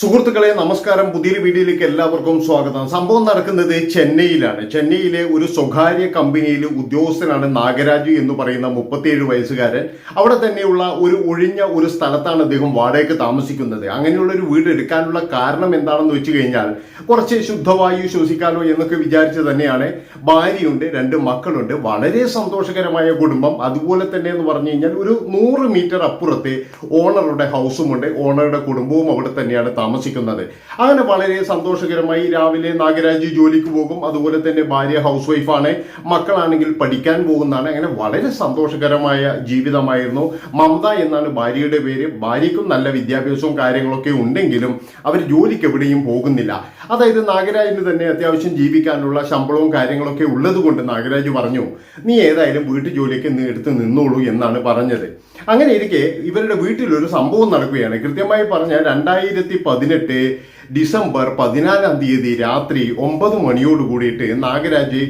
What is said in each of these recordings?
സുഹൃത്തുക്കളെ നമസ്കാരം. പുതിയൊരു വീഡിയോയിലേക്ക് എല്ലാവർക്കും സ്വാഗതം. സംഭവം നടക്കുന്നത് ചെന്നൈയിലാണ്. ചെന്നൈയിലെ ഒരു സ്വകാര്യ കമ്പനിയിൽ ഉദ്യോഗസ്ഥനാണ് നാഗരാജു എന്ന് പറയുന്ന മുപ്പത്തിയേഴ് വയസ്സുകാരൻ. അവിടെ തന്നെയുള്ള ഒരു ഒഴിഞ്ഞ ഒരു സ്ഥലത്താണ് അദ്ദേഹം വാടകയ്ക്ക് താമസിക്കുന്നത്. അങ്ങനെയുള്ള ഒരു വീട് എടുക്കാനുള്ള കാരണം എന്താണെന്ന് വെച്ച് കഴിഞ്ഞാൽ കുറച്ച് ശുദ്ധവായു ശ്വസിക്കാലോ എന്നൊക്കെ വിചാരിച്ച് തന്നെയാണ് ഭാര്യയുണ്ട് രണ്ട് മക്കളുണ്ട്. വളരെ സന്തോഷകരമായ കുടുംബം. അതുപോലെ തന്നെ എന്ന് പറഞ്ഞു കഴിഞ്ഞാൽ ഒരു നൂറ് മീറ്റർ അപ്പുറത്ത് ഓണറുടെ ഹൗസും ഉണ്ട് ഓണറുടെ കുടുംബവും അവിടെ തന്നെയാണ് താമസിക്കുന്നത്. അങ്ങനെ വളരെ സന്തോഷകരമായി രാവിലെ നാഗരാജ് ജോലിക്ക് പോകും. അതുപോലെ തന്നെ ഭാര്യ ഹൗസ് വൈഫാണ് മക്കളാണെങ്കിൽ പഠിക്കാൻ പോകുന്നതാണ്. അങ്ങനെ വളരെ സന്തോഷകരമായ ജീവിതമായിരുന്നു. മമത എന്നാണ് ഭാര്യയുടെ പേര്. ഭാര്യയ്ക്കും നല്ല വിദ്യാഭ്യാസവും കാര്യങ്ങളൊക്കെ ഉണ്ടെങ്കിലും അവർ ജോലിക്ക് എവിടെയും പോകുന്നില്ല. അതായത് നാഗരാജിന് തന്നെ അത്യാവശ്യം ജീവിക്കാനുള്ള ശമ്പളവും കാര്യങ്ങളൊക്കെ ഉള്ളതുകൊണ്ട് നാഗരാജ് പറഞ്ഞു നീ ഏതായാലും വീട്ടു ജോലിയൊക്കെ എടുത്ത് നിന്നോളൂ എന്നാണ് പറഞ്ഞത്. അങ്ങനെ ഇരിക്കെ ഇവരുടെ വീട്ടിൽ ഒരു സംഭവം നടക്കുകയാണ്. കൃത്യമായി പറഞ്ഞാൽ രണ്ടായിരത്തി പതിനെട്ട് ഡിസംബർ പതിനാലാം തീയതി രാത്രി ഒമ്പത് മണിയോട് കൂടിയിട്ട് നാഗരാജ്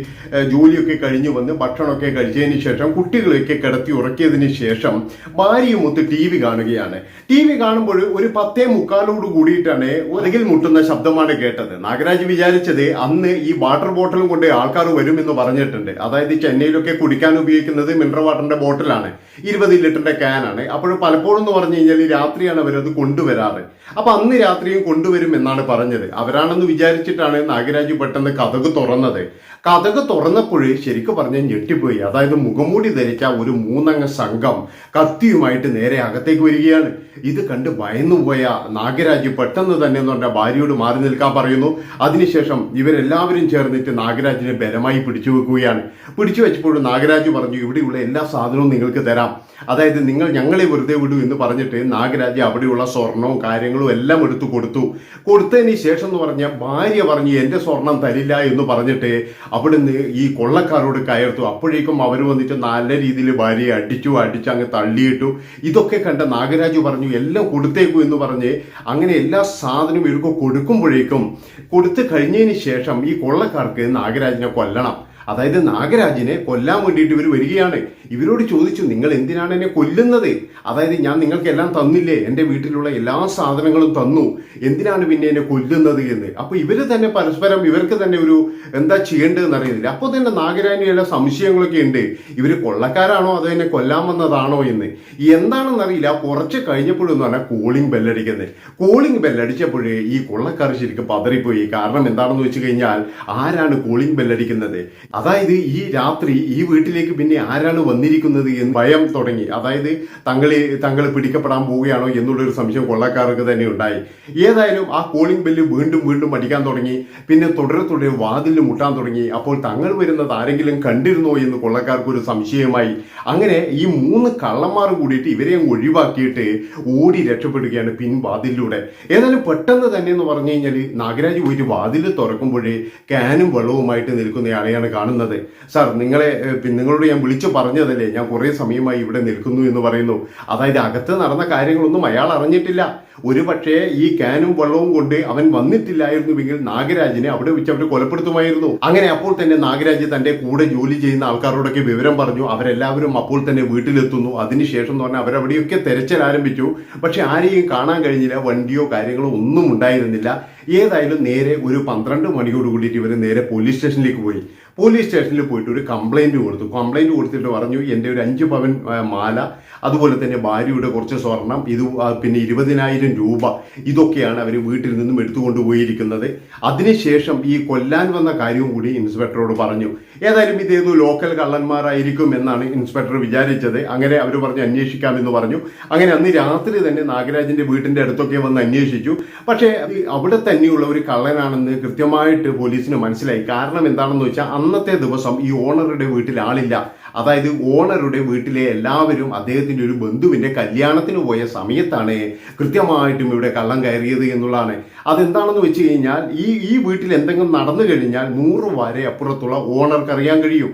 ജോലിയൊക്കെ കഴിഞ്ഞു വന്ന് ഭക്ഷണമൊക്കെ കഴിച്ചതിന് ശേഷം കുട്ടികളെയൊക്കെ കിടത്തി ഉറക്കിയതിന് ശേഷം ഭാര്യയുമൊത്ത് ടി വി കാണുകയാണ്. ടി വി കാണുമ്പോൾ ഒരു പത്തേ മുക്കാലോട് കൂടിയിട്ടാണ് ഒരകിൽ മുട്ടുന്ന ശബ്ദമാണ് കേട്ടത്. നാഗരാജ് വിചാരിച്ചത് അന്ന് ഈ വാട്ടർ ബോട്ടിലും കൊണ്ട് ആൾക്കാർ വരുമെന്ന് പറഞ്ഞിട്ടുണ്ട്. അതായത് ചെന്നൈയിലൊക്കെ കുടിക്കാൻ ഉപയോഗിക്കുന്നത് മിനറൽ വാട്ടറിന്റെ ബോട്ടിലാണ്. ഇരുപത് ലിറ്ററിന്റെ ക്യാനാണ് അപ്പോൾ പലപ്പോഴും എന്ന് പറഞ്ഞു കഴിഞ്ഞാൽ രാത്രിയാണ് അവരത് കൊണ്ടുവരാറ്. അപ്പൊ അന്ന് രാത്രിയും കൊണ്ടുവരും എന്നാണ് പറഞ്ഞത്. അവരാണെന്ന് വിചാരിച്ചിട്ടാണ് നാഗരാജ് പെട്ടെന്ന് കഥക് തുറന്നത്. കഥക് തുറന്നപ്പോഴേ ശരിക്കും പറഞ്ഞാൽ ഞെട്ടിപ്പോയി. അതായത് മുഖംമൂടി ധരിച്ച ഒരു മൂന്നംഗ സംഘം കത്തിയുമായിട്ട് നേരെ അകത്തേക്ക് വരികയാണ്. ഇത് കണ്ട് ഭയന്നുപോയ നാഗരാജ് പെട്ടെന്ന് തന്നെ എന്ന് പറഞ്ഞാൽ ഭാര്യയോട് മാറി നിൽക്കാൻ പറയുന്നു. അതിനുശേഷം ഇവരെല്ലാവരും ചേർന്നിട്ട് നാഗരാജിനെ ബലമായി പിടിച്ചു വെക്കുകയാണ്. പിടിച്ചു വെച്ചപ്പോഴും നാഗരാജ് പറഞ്ഞു ഇവിടെയുള്ള എല്ലാ സാധനവും നിങ്ങൾക്ക് തരാം. അതായത് നിങ്ങൾ ഞങ്ങളെ വെറുതെ വിടൂ എന്ന് പറഞ്ഞിട്ട് നാഗരാജ് അവിടെയുള്ള സ്വർണവും കാര്യങ്ങളും എല്ലാം എടുത്തു കൊടുത്തു. കൊടുത്തതിന് ശേഷം എന്ന് പറഞ്ഞാൽ ഭാര്യ പറഞ്ഞു എന്റെ സ്വർണം തരില്ല എന്ന് പറഞ്ഞിട്ട് അവിടുന്ന് ഈ കൊള്ളക്കാരോട് കയർത്തു. അപ്പോഴേക്കും അവർ വന്നിട്ട് നല്ല രീതിയിൽ ഭാര്യയെ അടിച്ചു അടിച്ച് അങ്ങ് തള്ളിയിട്ടു. ഇതൊക്കെ കണ്ട നാഗരാജു പറഞ്ഞു എല്ലാം കൊടുത്തേക്കൂ എന്ന് പറഞ്ഞ് അങ്ങനെ എല്ലാ സാധനവും ഇവർക്ക് കൊടുക്കുമ്പോഴേക്കും കൊടുത്തു കഴിഞ്ഞതിന് ശേഷം ഈ കൊള്ളക്കാർക്ക് നാഗരാജിനെ കൊല്ലണം. അതായത് നാഗരാജിനെ കൊല്ലാൻ വേണ്ടിയിട്ട് ഇവർ വരികയാണ്. ഇവരോട് ചോദിച്ചു നിങ്ങൾ എന്തിനാണ് എന്നെ കൊല്ലുന്നത്? അതായത് ഞാൻ നിങ്ങൾക്കെല്ലാം തന്നില്ലേ? എന്റെ വീട്ടിലുള്ള എല്ലാ സാധനങ്ങളും തന്നു. എന്തിനാണ് പിന്നെ എന്നെ കൊല്ലുന്നത് എന്ന്? അപ്പോൾ ഇവർ തന്നെ പരസ്പരം ഇവർക്ക് തന്നെ ഒരു എന്താ ചെയ്യേണ്ടതെന്ന് അറിയുന്നില്ല. അപ്പോൾ തന്നെ നാഗരാജിന് ചില സംശയങ്ങളൊക്കെ ഉണ്ട്. ഇവർ കൊള്ളക്കാരാണോ? അതോ എന്നെ കൊല്ലാൻ വന്നതാണോ എന്ന്. എന്താണെന്നറിയില്ല കുറച്ച് കഴിഞ്ഞപ്പോഴെന്ന് പറഞ്ഞാൽ കോളിംഗ് ബെല്ലടിക്കുന്നത് കോളിംഗ് ബെല്ലടിച്ചപ്പോഴേ ഈ കൊള്ളക്കാർ ശരിക്കും പതറിപ്പോയി. കാരണം എന്താണെന്ന് വെച്ച് കഴിഞ്ഞാൽ ആരാണ് കോളിംഗ് ബെല്ലടിക്കുന്നത് അതായത് ഈ രാത്രി ഈ വീട്ടിലേക്ക് പിന്നെ ആരാണ് വന്നിരിക്കുന്നത് എന്ന് ഭയം തുടങ്ങി. അതായത് തങ്ങൾ തങ്ങൾ പിടിക്കപ്പെടാൻ പോവുകയാണോ എന്നുള്ളൊരു സംശയം കൊള്ളക്കാർക്ക് തന്നെ ഉണ്ടായി. ഏതായാലും ആ കോളിംഗ് ബെല്ല് വീണ്ടും വീണ്ടും അടിക്കാൻ തുടങ്ങി. പിന്നെ തുടരെ തുടരെ വാതിലിൽ മുട്ടാൻ തുടങ്ങി. അപ്പോൾ തങ്ങൾ വരുന്നത് ആരെങ്കിലും കണ്ടിരുന്നോ എന്ന് കൊള്ളക്കാർക്ക് ഒരു സംശയമായി. അങ്ങനെ ഈ മൂന്ന് കള്ളന്മാർ കൂടിയിട്ട് ഇവരെ ഒഴിവാക്കിയിട്ട് ഓടി രക്ഷപ്പെടുകയാണ് പിൻവാതിലൂടെ ഏതായാലും പെട്ടെന്ന് തന്നെ എന്ന് പറഞ്ഞു കഴിഞ്ഞാൽ നാഗരാജ് പോയിട്ട് വാതിൽ തുറക്കുമ്പോഴേ ക്യാനും വെള്ളവുമായിട്ട് നിൽക്കുന്നയാളെയാണ് കാണുന്നത്. സാർ നിങ്ങളെ നിങ്ങളോട് ഞാൻ വിളിച്ചു പറഞ്ഞതല്ലേ ഞാൻ കുറേ സമയമായി ഇവിടെ നിൽക്കുന്നു എന്ന് പറയുന്നു. അതായത് അകത്ത് നടന്ന കാര്യങ്ങളൊന്നും അയാൾ അറിഞ്ഞിട്ടില്ല. ഒരു പക്ഷേ ഈ ക്യാനും വെള്ളവും കൊണ്ട് അവൻ വന്നിട്ടില്ലായിരുന്നുവെങ്കിൽ നാഗരാജിനെ അവിടെ വെച്ച് അവർ കൊലപ്പെടുത്തുമായിരുന്നു. അങ്ങനെ അപ്പോൾ തന്നെ നാഗരാജ് തന്റെ കൂടെ ജോലി ചെയ്യുന്ന ആൾക്കാരോടൊക്കെ വിവരം പറഞ്ഞു. അവരെല്ലാവരും അപ്പോൾ തന്നെ വീട്ടിലെത്തുന്നു. അതിനുശേഷം എന്ന് പറഞ്ഞാൽ അവരവിടെയൊക്കെ തെരച്ചിൽ ആരംഭിച്ചു. പക്ഷെ ആരെയും കാണാൻ കഴിഞ്ഞില്ല. വണ്ടിയോ കാര്യങ്ങളോ ഒന്നും ഉണ്ടായിരുന്നില്ല. ഏതായാലും നേരെ ഒരു പന്ത്രണ്ട് മണിയോട് കൂടിയിട്ട് ഇവർ നേരെ പോലീസ് സ്റ്റേഷനിലേക്ക് പോയി. പോലീസ് സ്റ്റേഷനിൽ പോയിട്ട് ഒരു കംപ്ലൈന്റ് കൊടുത്തു. കംപ്ലൈന്റ് കൊടുത്തിട്ട് പറഞ്ഞു എന്റെ ഒരു അഞ്ച് പവൻ മാല അതുപോലെ തന്നെ ഭാര്യയുടെ കുറച്ച് സ്വർണം ഇത് പിന്നെ ഇരുപതിനായിരം രൂപ ഇതൊക്കെയാണ് അവർ വീട്ടിൽ നിന്നും എടുത്തുകൊണ്ട് പോയിരിക്കുന്നത്. അതിനുശേഷം ഈ കൊല്ലാൻ വന്ന കാര്യവും കൂടി ഇൻസ്പെക്ടറോട് പറഞ്ഞു. ഏതായാലും ഇതേതോ ലോക്കൽ കള്ളന്മാരായിരിക്കും എന്നാണ് ഇൻസ്പെക്ടർ വിചാരിച്ചത്. അങ്ങനെ അവർ പറഞ്ഞു അന്വേഷിക്കാമെന്ന് പറഞ്ഞു. അങ്ങനെ അന്ന് രാത്രി തന്നെ നാഗരാജിന്റെ വീട്ടിന്റെ അടുത്തൊക്കെ വന്ന് അന്വേഷിച്ചു. പക്ഷേ അവിടെ തന്നെയുള്ള ഒരു കള്ളനാണെന്ന് കൃത്യമായിട്ട് പോലീസിന് മനസ്സിലായി. കാരണം എന്താണെന്ന് വെച്ചാൽ അന്നത്തെ ദിവസം ഈ ഓണറുടെ വീട്ടിൽ ആളില്ല. അതായത് ഓണറുടെ വീട്ടിലെ എല്ലാവരും അദ്ദേഹത്തിന്റെ ഒരു ബന്ധുവിന്റെ കല്യാണത്തിന് പോയ സമയത്താണ് കൃത്യമായിട്ടും ഇവിടെ കള്ളം കയറിയത് എന്നുള്ളതാണ്. അതെന്താണെന്ന് വെച്ച് കഴിഞ്ഞാൽ ഈ ഈ വീട്ടിൽ എന്തെങ്കിലും നടന്നു കഴിഞ്ഞാൽ നൂറ് വരെ അപ്പുറത്തുള്ള ഓണർക്ക് അറിയാൻ കഴിയും.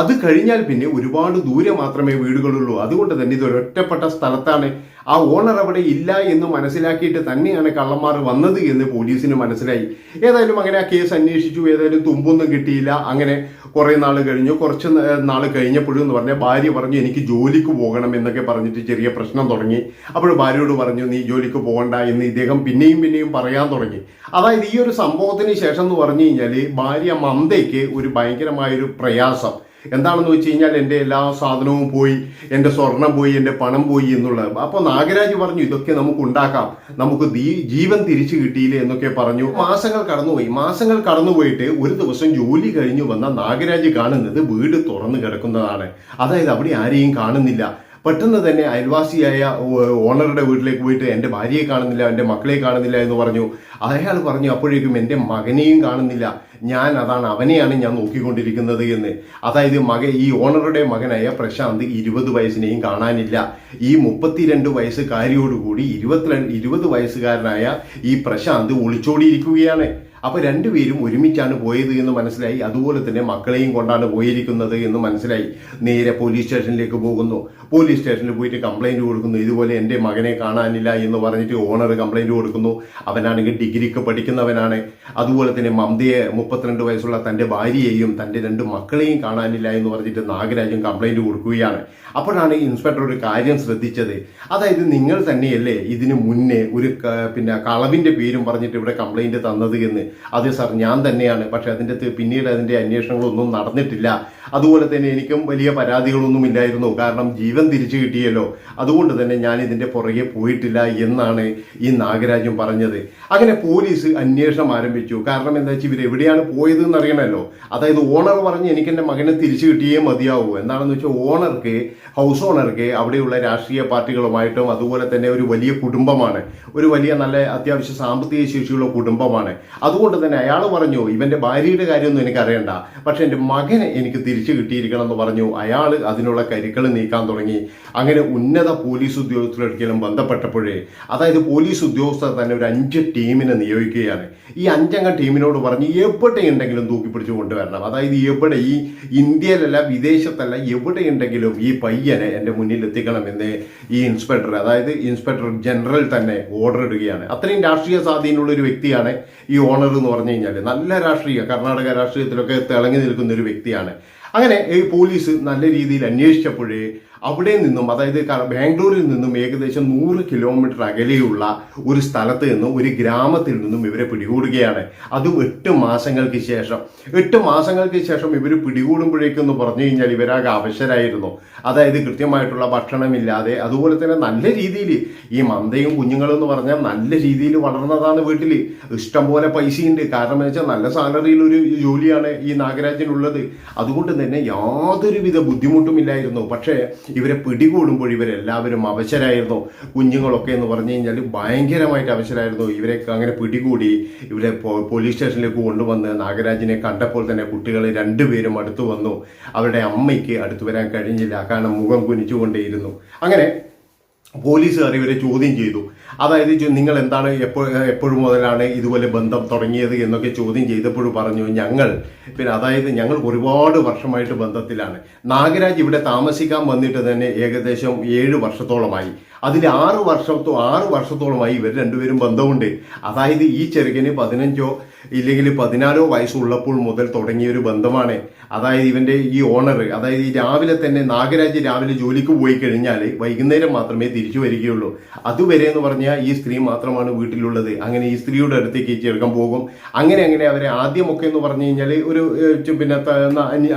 അത് കഴിഞ്ഞാൽ പിന്നെ ഒരുപാട് ദൂരെ മാത്രമേ വീടുകളുള്ളൂ. അതുകൊണ്ട് തന്നെ ഇത് ഒരൊറ്റപ്പെട്ട സ്ഥലത്താണ് ആ ഓണർ അവിടെ ഇല്ല എന്ന് മനസ്സിലാക്കിയിട്ട് തന്നെയാണ് കള്ളന്മാർ വന്നത് എന്ന് പോലീസിന് മനസ്സിലായി. ഏതായാലും അങ്ങനെ ആ കേസ് അന്വേഷിച്ചു. ഏതായാലും തുമ്പൊന്നും കിട്ടിയില്ല. അങ്ങനെ കുറെ നാൾ കഴിഞ്ഞു. കുറച്ച് നാൾ കഴിഞ്ഞപ്പോഴും എന്ന് പറഞ്ഞാൽ ഭാര്യ പറഞ്ഞു എനിക്ക് ജോലിക്ക് പോകണം എന്നൊക്കെ പറഞ്ഞിട്ട് ചെറിയ പ്രശ്നം തുടങ്ങി. അപ്പോൾ ഭാര്യയോട് പറഞ്ഞു നീ ജോലിക്ക് പോകണ്ട എന്ന് ഇദ്ദേഹം പിന്നെയും പിന്നെയും പറയാൻ തുടങ്ങി. അതായത് ഈ ഒരു സംഭവത്തിന് ശേഷം എന്ന് പറഞ്ഞു കഴിഞ്ഞാൽ ഭാര്യ മന്ദയ്ക്ക് ഒരു ഭയങ്കരമായൊരു പ്രയാസം. എന്താണെന്ന് വെച്ച് കഴിഞ്ഞാൽ എന്റെ എല്ലാ സാധനവും പോയി എന്റെ സ്വർണം പോയി എന്റെ പണം പോയി എന്നുള്ളത്. അപ്പോൾ നാഗരാജ് പറഞ്ഞു ഇതൊക്കെ നമുക്ക് ഉണ്ടാക്കാം. നമുക്ക് ജീവൻ തിരിച്ചു കിട്ടിയില്ലേ? എന്നൊക്കെ പറഞ്ഞു. മാസങ്ങൾ കടന്നുപോയി. മാസങ്ങൾ കടന്നുപോയിട്ട് ഒരു ദിവസം ജോലി കഴിഞ്ഞു വന്ന നാഗരാജ് കാണുന്നത് വീട് തുറന്നു കിടക്കുന്നതാണ്. അതായത് അവിടെ ആരെയും കാണുന്നില്ല. പെട്ടെന്ന് തന്നെ അയൽവാസിയായ ഓണറുടെ വീട്ടിലേക്ക് പോയിട്ട് എന്റെ ഭാര്യയെ കാണുന്നില്ല എന്റെ മക്കളെ കാണുന്നില്ല എന്ന് പറഞ്ഞു. അയാൾ പറഞ്ഞു അപ്പോഴേക്കും എന്റെ മകനെയും കാണുന്നില്ല. ഞാൻ അതാണ് അവനെയാണ് ഞാൻ നോക്കിക്കൊണ്ടിരിക്കുന്നത് എന്ന്. അതായത് മക ഈ ഓണറുടെ മകനായ പ്രശാന്ത് ഇരുപത് വയസ്സിനെയും കാണാനില്ല. ഈ മുപ്പത്തിരണ്ട് വയസ്സുകാരിയോടുകൂടി ഇരുപത്തിരണ്ട് ഇരുപത് വയസ്സുകാരനായ ഈ പ്രശാന്ത് ഒളിച്ചോടിയിരിക്കുകയാണ്. അപ്പൊ രണ്ടുപേരും ഒരുമിച്ചാണ് പോയത് എന്ന് മനസ്സിലായി. അതുപോലെ തന്നെ മക്കളെയും കൊണ്ടാണ് പോയിരിക്കുന്നത് എന്ന് മനസ്സിലായി. നേരെ പോലീസ് സ്റ്റേഷനിലേക്ക് പോകുന്നു. പോലീസ് സ്റ്റേഷനിൽ പോയിട്ട് കംപ്ലൈന്റ് കൊടുക്കുന്നു. ഇതുപോലെ എന്റെ മകനെ കാണാനില്ല എന്ന് പറഞ്ഞിട്ട് ഓണർ കംപ്ലൈന്റ് കൊടുക്കുന്നു. അവനാണെങ്കിൽ ഡിഗ്രിക്ക് പഠിക്കുന്നവനാണ്. അതുപോലെ തന്നെ മമതയെ മുപ്പത്തിരണ്ട് വയസ്സുള്ള തന്റെ ഭാര്യയെയും തന്റെ രണ്ട് മക്കളെയും കാണാനില്ല എന്ന് പറഞ്ഞിട്ട് നാഗരാജൻ കംപ്ലൈന്റ് കൊടുക്കുകയാണ്. അപ്പോഴാണ് ഇൻസ്പെക്ടർ ഒരു കാര്യം ശ്രദ്ധിച്ചത്. അതായത് നിങ്ങൾ തന്നെയല്ലേ ഇതിനു മുന്നേ ഒരു പിന്നെ കളവിന്റെ പേരും പറഞ്ഞിട്ട് ഇവിടെ കംപ്ലൈന്റ് തന്നത് എന്ന്. അതെ സാർ ഞാൻ തന്നെയാണ്. പക്ഷെ അതിന്റെ പിന്നീട് അതിന്റെ അന്വേഷണങ്ങളൊന്നും നടന്നിട്ടില്ല. അതുപോലെ തന്നെ എനിക്കും വലിയ പരാതികളൊന്നും ഇല്ലായിരുന്നു. കാരണം ജീവൻ തിരിച്ചു കിട്ടിയല്ലോ. അതുകൊണ്ട് തന്നെ ഞാൻ ഇതിന്റെ പുറകെ പോയിട്ടില്ല എന്നാണ് ഈ നാഗരാജൻ പറഞ്ഞത്. അങ്ങനെ പോലീസ് അന്വേഷണം ആരംഭിച്ചു. കാരണം എന്താ വെച്ചാൽ ഇവർ എവിടെയാണ് പോയത് എന്നറിയണമല്ലോ അതായത് ഓണർ പറഞ്ഞ് എനിക്ക് എന്റെ മകനെ തിരിച്ചു കിട്ടിയേ മതിയാവൂ. എന്താണെന്ന് വെച്ചാൽ ഓണർക്ക് ഹൗസ് ഓണർക്ക് അവിടെയുള്ള രാഷ്ട്രീയ പാർട്ടികളുമായിട്ടും അതുപോലെ തന്നെ ഒരു വലിയ കുടുംബമാണ്. ഒരു വലിയ നല്ല അത്യാവശ്യ സാമ്പത്തിക ശേഷിയുള്ള കുടുംബമാണ്. അതുകൊണ്ട് തന്നെ അയാൾ പറഞ്ഞു ഇവന്റെ ഭാര്യയുടെ കാര്യമൊന്നും എനിക്ക് അറിയണ്ട. പക്ഷെ എന്റെ മകനെ എനിക്ക് തിരിച്ചു കിട്ടിയിരിക്കണം എന്ന് പറഞ്ഞു. അയാൾ അതിനുള്ള കരുക്കൾ നീക്കാൻ തുടങ്ങി. അങ്ങനെ ഉന്നത പോലീസ് ഉദ്യോഗസ്ഥരൊരിക്കലും ബന്ധപ്പെട്ടപ്പോഴേ അതായത് പോലീസ് ഉദ്യോഗസ്ഥർ തന്നെ ഒരു അഞ്ച് ടീമിനെ നിയോഗിക്കുകയാണ്. ഈ അഞ്ചംഗ ടീമിനോട് പറഞ്ഞ് എവിടെയുണ്ടെങ്കിലും തൂക്കിപ്പിടിച്ച് കൊണ്ടുവരണം. അതായത് എവിടെ ഈ ഇന്ത്യയിലല്ല വിദേശത്തല്ല എവിടെയുണ്ടെങ്കിലും ഈ പയ്യനെ എന്റെ മുന്നിൽ എത്തിക്കണമെന്ന് ഈ ഇൻസ്പെക്ടർ അതായത് ഇൻസ്പെക്ടർ ജനറൽ തന്നെ ഓർഡർ ഇടുകയാണ്. അത്രയും രാഷ്ട്രീയ സ്വാധീനമുള്ള ഒരു വ്യക്തിയാണ് ഈ ഓണർ എന്ന് പറഞ്ഞു കഴിഞ്ഞാൽ നല്ല രാഷ്ട്രീയ കർണാടക രാഷ്ട്രീയത്തിലൊക്കെ തിളങ്ങി നിൽക്കുന്ന ഒരു വ്യക്തിയാണ്. അങ്ങനെ ഈ പോലീസ് നല്ല രീതിയിൽ അന്വേഷിച്ചപ്പോഴേ അവിടെ നിന്നും അതായത് ബാംഗ്ലൂരിൽ നിന്നും ഏകദേശം നൂറ് കിലോമീറ്റർ അകലെയുള്ള ഒരു സ്ഥലത്ത് നിന്നും ഒരു ഗ്രാമത്തിൽ നിന്നും ഇവരെ പിടികൂടുകയാണ്. അതും എട്ട് മാസങ്ങൾക്ക് ശേഷം. എട്ട് മാസങ്ങൾക്ക് ശേഷം ഇവർ പിടികൂടുമ്പോഴേക്കെന്ന് പറഞ്ഞു കഴിഞ്ഞാൽ ഇവരാകെ അവശരായിരുന്നു. അതായത് കൃത്യമായിട്ടുള്ള ഭക്ഷണമില്ലാതെ അതുപോലെ തന്നെ നല്ല രീതിയിൽ ഈ മന്ദയും കുഞ്ഞുങ്ങളും എന്ന് പറഞ്ഞാൽ നല്ല രീതിയിൽ വളർന്നതാണ് വീട്ടിൽ ഇഷ്ടംപോലെ പൈസയുണ്ട്. കാരണം എന്ന് വെച്ചാൽ നല്ല സാലറിയിൽ ഒരു ജോലിയാണ് ഈ നാഗരാജനുള്ളത്. അതുകൊണ്ട് തന്നെ യാതൊരുവിധ ബുദ്ധിമുട്ടും ഇല്ലായിരുന്നു. പക്ഷേ ഇവരെ പിടികൂടുമ്പോൾ ഇവരെല്ലാവരും അവശരായിരുന്നു. കുഞ്ഞുങ്ങളൊക്കെ എന്ന് പറഞ്ഞു കഴിഞ്ഞാൽ ഭയങ്കരമായിട്ട് അവശരായിരുന്നു. ഇവരെ അങ്ങനെ പിടികൂടി ഇവരെ പോലീസ് സ്റ്റേഷനിലേക്ക് കൊണ്ടുവന്ന് നാഗരാജിനെ കണ്ടപ്പോൾ തന്നെ കുട്ടികൾ രണ്ടുപേരും അടുത്തു വന്നു. അവരുടെ അമ്മയ്ക്ക് അടുത്തു വരാൻ കഴിഞ്ഞില്ല. കാരണം മുഖം കുനിച്ചുകൊണ്ടേയിരുന്നു. അങ്ങനെ പോലീസുകാർ ഇവരെ ചോദ്യം ചെയ്തു. അതായത് നിങ്ങൾ എന്താണ് എപ്പോൾ എപ്പോഴും മുതലാണ് ഇതുപോലെ ബന്ധം തുടങ്ങിയത് എന്നൊക്കെ ചോദ്യം ചെയ്തപ്പോഴും പറഞ്ഞു ഞങ്ങൾ പിന്നെ അതായത് ഞങ്ങൾ ഒരുപാട് വർഷമായിട്ട് ബന്ധത്തിലാണ്. നാഗരാജ് ഇവിടെ താമസിക്കാൻ വന്നിട്ട് തന്നെ ഏകദേശം ഏഴ് വർഷത്തോളമായി. അതിൽ ആറ് വർഷത്തോ ആറ് വർഷത്തോളമായി ഇവർ രണ്ടുപേരും ബന്ധമുണ്ട്. അതായത് ഈ ചെറുക്കന് പതിനഞ്ചോ ഇല്ലെങ്കിൽ പതിനാലോ വയസ്സുള്ളപ്പോൾ മുതൽ തുടങ്ങിയ ഒരു ബന്ധമാണ്. അതായത് ഇവന്റെ ഈ ഓണർ അതായത് ഈ രാവിലെ തന്നെ നാഗരാജ് രാവിലെ ജോലിക്ക് പോയി കഴിഞ്ഞാൽ വൈകുന്നേരം മാത്രമേ തിരിച്ചു വരികയുള്ളൂ. അതുവരെ എന്ന് പറഞ്ഞാൽ ഈ സ്ത്രീ മാത്രമാണ് വീട്ടിലുള്ളത്. അങ്ങനെ ഈ സ്ത്രീയുടെ അടുത്തേക്ക് ഈ ചെറുക്കൻ പോകും. അങ്ങനെ അങ്ങനെ അവരെ ആദ്യമൊക്കെ എന്ന് പറഞ്ഞു കഴിഞ്ഞാൽ ഒരു പിന്നെ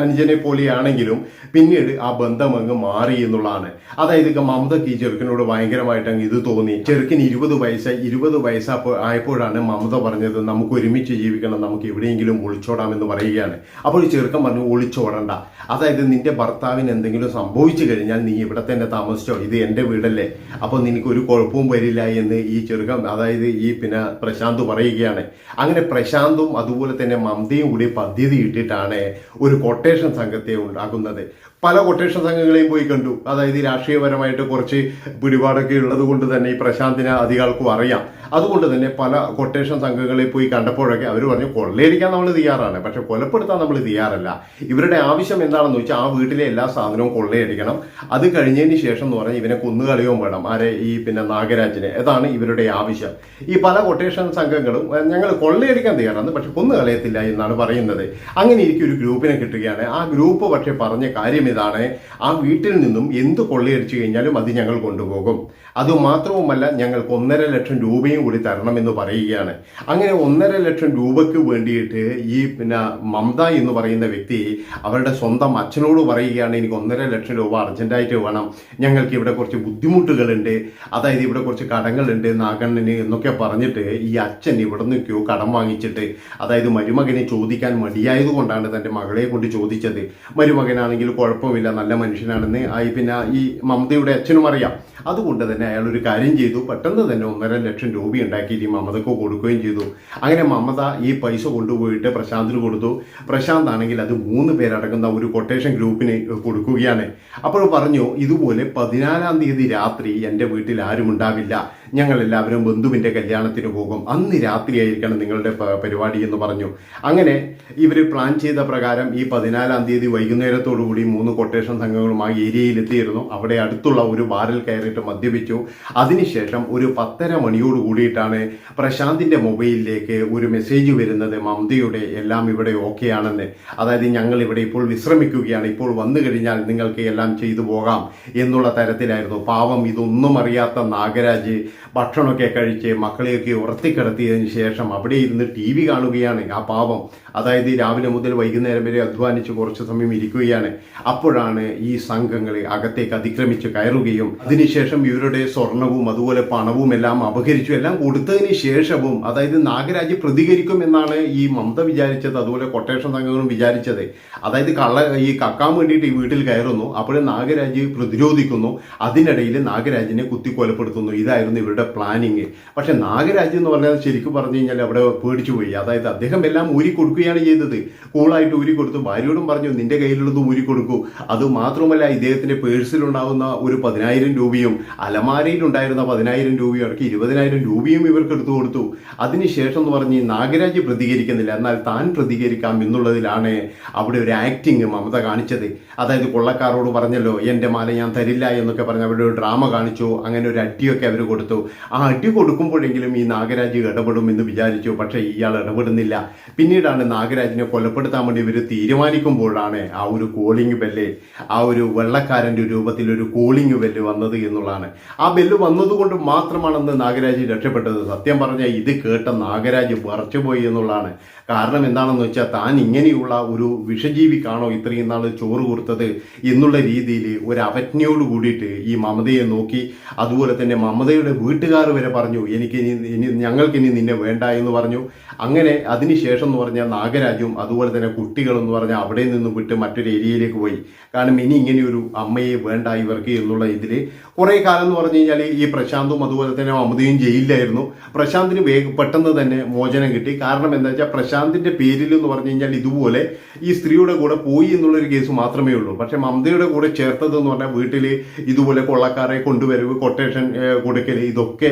അനുജനെ പോലെയാണെങ്കിലും പിന്നീട് ആ ബന്ധം അങ്ങ് മാറി എന്നുള്ളതാണ്. അതായത് മമത ഈ ചെറുക്കനോട് ഭയങ്കരമായിട്ട് ഇത് തോന്നി. ചെറുക്കിന് ഇരുപത് വയസ്സ് ഇരുപത് വയസ്സ് ആയപ്പോഴാണ് മമത പറഞ്ഞത് നമുക്ക് ഒരുമിച്ച് ജീവിക്കണം നമുക്ക് എവിടെയെങ്കിലും ഒളിച്ചോടാം എന്ന് പറയുകയാണ്. അപ്പോൾ ചെറുക്കൻ പറഞ്ഞു ഒളിച്ചോടണ്ട. അതായത് നിന്റെ ഭർത്താവിന് എന്തെങ്കിലും സംഭവിച്ചു കഴിഞ്ഞാൽ നീ ഇവിടെ തന്നെ താമസിച്ചോ? ഇത് എന്റെ വീടല്ലേ. അപ്പോൾ നിനക്ക് ഒരു കുഴപ്പവും വരില്ല എന്ന് ഈ ചെറുക്കൻ അതായത് ഈ പിന്നെ പ്രശാന്ത് പറയുകയാണ്. അങ്ങനെ പ്രശാന്തും അതുപോലെ തന്നെ മമതയും കൂടി പദ്ധതി ഇട്ടിട്ടാണ് ഒരു കൊട്ടേഷൻ സംഘത്തെ ഉണ്ടാക്കുന്നത്. പല കൊട്ടേഷൻ സംഘങ്ങളെയും പോയി കണ്ടു. അതായത് രാഷ്ട്രീയപരമായിട്ട് കുറച്ച് പിടിപാടൊക്കെ ഉള്ളത് കൊണ്ട് തന്നെ ഈ പ്രശാന്തിനെ അധികാർക്കും അറിയാം. അതുകൊണ്ട് തന്നെ പല കൊട്ടേഷൻ സംഘങ്ങളിൽ പോയി കണ്ടപ്പോഴൊക്കെ അവർ പറഞ്ഞു കൊള്ളയടിക്കാൻ നമ്മൾ തയ്യാറാണ്. പക്ഷെ കൊലപ്പെടുത്താൻ നമ്മൾ തയ്യാറല്ല. ഇവരുടെ ആവശ്യം എന്താണെന്ന് വെച്ചാൽ ആ വീട്ടിലെ എല്ലാ സാധനവും കൊള്ളയടിക്കണം. അത് കഴിഞ്ഞതിന് ശേഷം എന്ന് പറഞ്ഞാൽ ഇവനെ കൊന്നുകളയുകയും വേണം. ആരെ? ഈ പിന്നെ നാഗരാജിനെ. അതാണ് ഇവരുടെ ആവശ്യം. ഈ പല കൊട്ടേഷൻ സംഘങ്ങളും ഞങ്ങൾ കൊള്ളയടിക്കാൻ തയ്യാറാണ്. പക്ഷെ കൊന്നുകളയത്തില്ല എന്നാണ് പറയുന്നത്. അങ്ങനെ എനിക്ക് ഒരു ഗ്രൂപ്പിനെ കിട്ടുകയാണ്. ആ ഗ്രൂപ്പ് പക്ഷെ പറഞ്ഞ കാര്യം ഇതാണ്. ആ വീട്ടിൽ നിന്നും എന്ത് കൊള്ളയടിച്ചു കഴിഞ്ഞാലും അത് ഞങ്ങൾ കൊണ്ടുപോകും. അതുമാത്രവുമല്ല ഞങ്ങൾക്ക് ഒന്നര ലക്ഷം രൂപയും കൂടി തരണമെന്ന് പറയുകയാണ്. അങ്ങനെ ഒന്നര ലക്ഷം രൂപയ്ക്ക് വേണ്ടിയിട്ട് ഈ പിന്നെ മമത എന്ന് പറയുന്ന വ്യക്തി അവരുടെ സ്വന്തം അച്ഛനോട് പറയുകയാണ് എനിക്ക് ഒന്നര ലക്ഷം രൂപ അർജന്റായിട്ട് വേണം. ഞങ്ങൾക്ക് ഇവിടെ കുറച്ച് ബുദ്ധിമുട്ടുകളുണ്ട്. അതായത് ഇവിടെ കുറച്ച് കടങ്ങളുണ്ട് നാഗണ്ണന് എന്നൊക്കെ പറഞ്ഞിട്ട് ഈ അച്ഛൻ ഇവിടെ നിൽക്കോ കടം വാങ്ങിച്ചിട്ട് അതായത് മരുമകനെ ചോദിക്കാൻ മടിയായത് കൊണ്ടാണ് തന്റെ മകളെ കൊണ്ട് ചോദിച്ചത്. മരുമകനാണെങ്കിൽ കുഴപ്പമില്ല നല്ല മനുഷ്യനാണെന്ന്. ആയി പിന്നെ ഈ മമതയുടെ അച്ഛനും അറിയാം. അതുകൊണ്ട് തന്നെ അയാൾ ഒരു കാര്യം ചെയ്തു. പെട്ടെന്ന് തന്നെ ഒന്നര ലക്ഷം രൂപ ഉണ്ടാക്കിയിട്ട് ഈ മമതക്ക് കൊടുക്കുകയും ചെയ്തു. അങ്ങനെ മമത ഈ പൈസ കൊണ്ടുപോയിട്ട് പ്രശാന്തിന് കൊടുത്തു. പ്രശാന്ത് ആണെങ്കിൽ അത് മൂന്ന് പേരടങ്ങുന്ന ഒരു കൊട്ടേഷൻ ഗ്രൂപ്പിന് കൊടുക്കുകയാണ്. അപ്പോൾ പറഞ്ഞു ഇതുപോലെ പതിനാലാം തീയതി രാത്രി എന്റെ വീട്ടിൽ ആരും ഉണ്ടാവില്ല. ഞങ്ങൾ എല്ലാവരും ബന്ധുവിന്റെ കല്യാണത്തിന് പോകും. അന്ന് രാത്രിയായിരിക്കണം നിങ്ങളുടെ പരിപാടി എന്ന് പറഞ്ഞു. അങ്ങനെ ഇവർ പ്ലാൻ ചെയ്ത പ്രകാരം ഈ പതിനാലാം തീയതി വൈകുന്നേരത്തോടു കൂടി മൂന്ന് കൊട്ടേഷൻ സംഘങ്ങളും ആ ഏരിയയിൽ എത്തിയിരുന്നു അവിടെ അടുത്തുള്ള ഒരു ബാറിൽ കയറിയിട്ട് മദ്യപിച്ചു. അതിനുശേഷം ഒരു പത്തര മണിയോട് കൂടിയിട്ടാണ് പ്രശാന്തിന്റെ മൊബൈലിലേക്ക് ഒരു മെസ്സേജ് വരുന്നത്. മമതയുടെ എല്ലാം ഇവിടെ ഓക്കെ ആണെന്ന്. അതായത് ഞങ്ങൾ ഇവിടെ ഇപ്പോൾ വിശ്രമിക്കുകയാണ്. ഇപ്പോൾ വന്നു കഴിഞ്ഞാൽ നിങ്ങൾക്ക് എല്ലാം ചെയ്തു പോകാം എന്നുള്ള തരത്തിലായിരുന്നു. പാവം ഇതൊന്നും അറിയാത്ത നാഗരാജ് ഭക്ഷണമൊക്കെ കഴിച്ച് മക്കളെയൊക്കെ ഉറത്തിക്കിടത്തിയതിന് ശേഷം അവിടെ ഇരുന്ന് ടി വി കാണുകയാണ്. ആ പാവം. അതായത് രാവിലെ മുതൽ വൈകുന്നേരം വരെ അധ്വാനിച്ച് കുറച്ച് സമയം ഇരിക്കുകയാണ്. അപ്പോഴാണ് ഈ സംഘങ്ങൾ അകത്തേക്ക് അതിക്രമിച്ച് കയറുകയും അതിനുശേഷം ഇവരുടെ സ്വർണവും അതുപോലെ പണവും എല്ലാം അപഹരിച്ചു എല്ലാം കൊടുത്തതിന് ശേഷവും അതായത് നാഗരാജ് പ്രതികരിക്കും എന്നാണ് ഈ മമത വിചാരിച്ചത് അതുപോലെ കൊട്ടേഷൻ സംഘങ്ങളും വിചാരിച്ചത്. അതായത് കള്ള ഈ കക്കാൻ വേണ്ടിയിട്ട് ഈ വീട്ടിൽ കയറുന്നു. അപ്പോൾ നാഗരാജ് പ്രതിരോധിക്കുന്നു. അതിനിടയിൽ നാഗരാജിനെ കുത്തി കൊലപ്പെടുത്തുന്നു ഇതായിരുന്നു ഇവരുടെ പ്ലാനിങ് പക്ഷെ നാഗരാജ് എന്ന് പറഞ്ഞാൽ ശരിക്കും പറഞ്ഞു കഴിഞ്ഞാൽ അവിടെ പേടിച്ചു പോയി. അതായത് അദ്ദേഹം എല്ലാം ഊരി കൊടുക്കുകയാണ് ചെയ്തത്. കൂളായിട്ട് ഊരി കൊടുത്തു. ഭാര്യയോടും പറഞ്ഞു നിന്റെ കയ്യിലുള്ളത് ഊരി കൊടുക്കൂ. അത് മാത്രമല്ല ഇദ്ദേഹത്തിന്റെ പേഴ്സിലുണ്ടാവുന്ന ഒരു പതിനായിരം രൂപയും അലമാരയിലുണ്ടായിരുന്ന പതിനായിരം രൂപയും അടക്കി ഇരുപതിനായിരം രൂപയും ഇവർക്ക് എടുത്തു കൊടുത്തു. അതിനുശേഷം എന്ന് പറഞ്ഞ് നാഗരാജ് പ്രതികരിക്കുന്നില്ല. എന്നാൽ താൻ പ്രതികരിക്കാം എന്നുള്ളതിലാണ് അവിടെ ഒരു ആക്ടിങ് മമത കാണിച്ചത്. അതായത് കൊള്ളക്കാരോട് പറഞ്ഞല്ലോ എന്റെ മാല ഞാൻ തരില്ല എന്നൊക്കെ പറഞ്ഞ് അവിടെ ഒരു ഡ്രാമ കാണിച്ചു. അങ്ങനെ ഒരു അടിയൊക്കെ അവർ കൊടുത്തു. ആ അടി കൊടുക്കുമ്പോഴെങ്കിലും ഈ നാഗരാജ് ഇടപെടും എന്ന് വിചാരിച്ചു. പക്ഷേ ഇയാൾ ഇടപെടുന്നില്ല. പിന്നീടാണ് നാഗരാജിനെ കൊലപ്പെടുത്താൻ വേണ്ടി ഇവർ തീരുമാനിക്കുമ്പോഴാണ് ആ ഒരു കോളിംഗ് ബെല്ല് ആ ഒരു വെള്ളക്കാരന്റെ രൂപത്തിൽ ഒരു കോളിംഗ് ബെല്ല് വന്നത് എന്നുള്ളതാണ്. ആ ബെല്ല് വന്നതുകൊണ്ട് മാത്രമാണെന്ന് നാഗരാജ് രക്ഷപ്പെട്ടത്. സത്യം പറഞ്ഞാൽ ഇത് കേട്ട നാഗരാജ് വറച്ചുപോയി എന്നുള്ളതാണ്. കാരണം എന്താണെന്ന് വെച്ചാൽ താൻ ഇങ്ങനെയുള്ള ഒരു വിഷജീവിക്കാണോ ഇത്രയും നാൾ ചോറ് കൊടുത്തത് എന്നുള്ള രീതിയിൽ ഒരു അവജ്ഞയോട് കൂടിയിട്ട് ഈ മമതയെ നോക്കി അതുപോലെ തന്നെ മമതയുടെ വീട്ടുകാർ വരെ പറഞ്ഞു എനിക്ക് ഇനി ഞങ്ങൾക്കിനി നിന്നെ വേണ്ട എന്ന് പറഞ്ഞു. അങ്ങനെ അതിനുശേഷം എന്ന് പറഞ്ഞാൽ നാഗരാജും അതുപോലെ തന്നെ കുട്ടികളെന്ന് പറഞ്ഞാൽ അവിടെ നിന്നും വിട്ട് മറ്റൊരു ഏരിയയിലേക്ക് പോയി. കാരണം ഇനി ഇങ്ങനെയൊരു അമ്മയെ വേണ്ട ഇവർക്ക് എന്നുള്ള ഇതിൽ കുറേ കാലം എന്ന് പറഞ്ഞു കഴിഞ്ഞാൽ ഈ പ്രശാന്തും അതുപോലെ തന്നെ മമതയും ജയിലിലായിരുന്നു. പ്രശാന്തിന് വേഗം പെട്ടെന്ന് തന്നെ മോചനം കിട്ടി. കാരണം എന്താ വെച്ചാൽ പ്രശാന്തിന്റെ പേരിൽ എന്ന് പറഞ്ഞു കഴിഞ്ഞാൽ ഇതുപോലെ ഈ സ്ത്രീയുടെ കൂടെ പോയി എന്നുള്ളൊരു കേസ് മാത്രമേ ഉള്ളൂ. പക്ഷെ മമതയുടെ കൂടെ ചേർത്തത് എന്ന് പറഞ്ഞാൽ വീട്ടിൽ ഇതുപോലെ കൊള്ളക്കാരെ കൊണ്ടുവരവ് കൊട്ടേഷൻ കൊടുക്കൽ ഇതൊക്കെ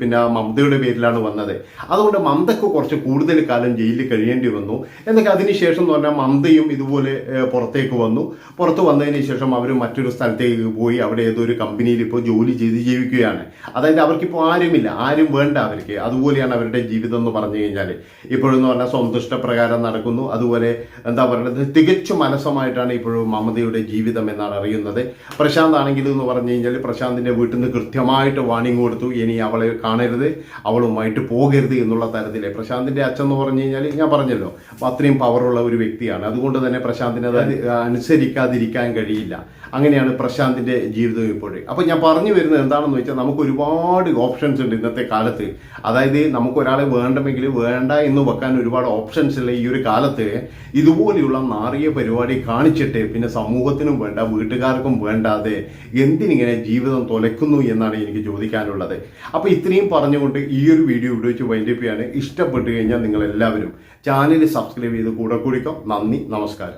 പിന്നെ മമതയുടെ പേരിലാണ് വന്നത്. അതുകൊണ്ട് മമതക്ക് കുറച്ച് കൂടുതൽ കാലം ജയിലിൽ കഴിയേണ്ടി വന്നു. എന്നൊക്കെ അതിനുശേഷം എന്ന് പറഞ്ഞാൽ മമതയും ഇതുപോലെ പുറത്തേക്ക് വന്നു. പുറത്ത് വന്നതിന് ശേഷം അവർ മറ്റൊരു സ്ഥലത്തേക്ക് പോയി അവിടെ ഏതോ ഒരു കമ്പനിയിൽ ഇപ്പോൾ ജോലി ചെയ്ത് ജീവിക്കുകയാണ്. അതായത് അവർക്കിപ്പോൾ ആരുമില്ല. ആരും വേണ്ട അവർക്ക്. അതുപോലെയാണ് അവരുടെ ജീവിതം എന്ന് പറഞ്ഞു കഴിഞ്ഞാൽ ഇപ്പോഴെന്ന് പറഞ്ഞാൽ സ്വന്തം ഇഷ്ടപ്രകാരം നടക്കുന്നു. അതുപോലെ എന്താ പറയുന്നത് തികച്ചും മനസ്സമായിട്ടാണ് ഇപ്പോഴും മമതയുടെ ജീവിതം എന്നാണ് അറിയുന്നത്. പ്രശാന്ത് ആണെങ്കിൽ എന്ന് പറഞ്ഞു കഴിഞ്ഞാൽ പ്രശാന്തിന്റെ വീട്ടിൽ നിന്ന് കൃത്യമായിട്ട് വാണിംഗ് കൊടുത്തു. ഇനി അവളെ കാണരുത്. അവളുമായിട്ട് പോകരുത് എന്നുള്ള തരത്തിലെ. പ്രശാന്തിന്റെ അച്ഛൻ എന്ന് പറഞ്ഞു കഴിഞ്ഞാൽ ഞാൻ പറഞ്ഞല്ലോ അത്രയും പവറുള്ള ഒരു വ്യക്തിയാണ്. അതുകൊണ്ട് തന്നെ പ്രശാന്തിനെ അനുസരിക്കാതിരിക്കാൻ കഴിയില്ല. അങ്ങനെയാണ് പ്രശാന്തിന്റെ ജീവിതം ഇപ്പോഴും. അപ്പോൾ ഞാൻ പറഞ്ഞു വരുന്നത് എന്താണെന്ന് വെച്ചാൽ നമുക്ക് ഒരുപാട് ഓപ്ഷൻസ് ഉണ്ട് ഇന്നത്തെ കാലത്ത്. അതായത് നമുക്ക് ഒരാളെ വേണ്ടെങ്കിൽ വേണ്ട എന്ന് വെക്കാൻ ഒരുപാട് ഓപ്ഷൻസ് ഉള്ള ഈ ഒരു കാലത്ത് ഇതുപോലെയുള്ള നാറിയ പരിപാടി കാണിച്ചിട്ട് പിന്നെ സമൂഹത്തിനും വേണ്ട വീട്ടുകാർക്കും വേണ്ടാതെ എന്തിനിങ്ങനെ ജീവിതം തുലയ്ക്കുന്നു എന്നാണ് എനിക്ക് ചോദിക്കാനുള്ളത്. അപ്പോൾ ഇത്രയും പറഞ്ഞുകൊണ്ട് ഈ ഒരു വീഡിയോ ഇവിടെ വെച്ച് വൈൻഡപ്പ് ചെയ്യാണ്. ഇഷ്ടപ്പെട്ട് കഴിഞ്ഞാൽ നിങ്ങൾ എല്ലാവരും ചാനൽ സബ്സ്ക്രൈബ് ചെയ്ത് കൂടെ കൂടിക്കോ. നന്ദി നമസ്കാരം.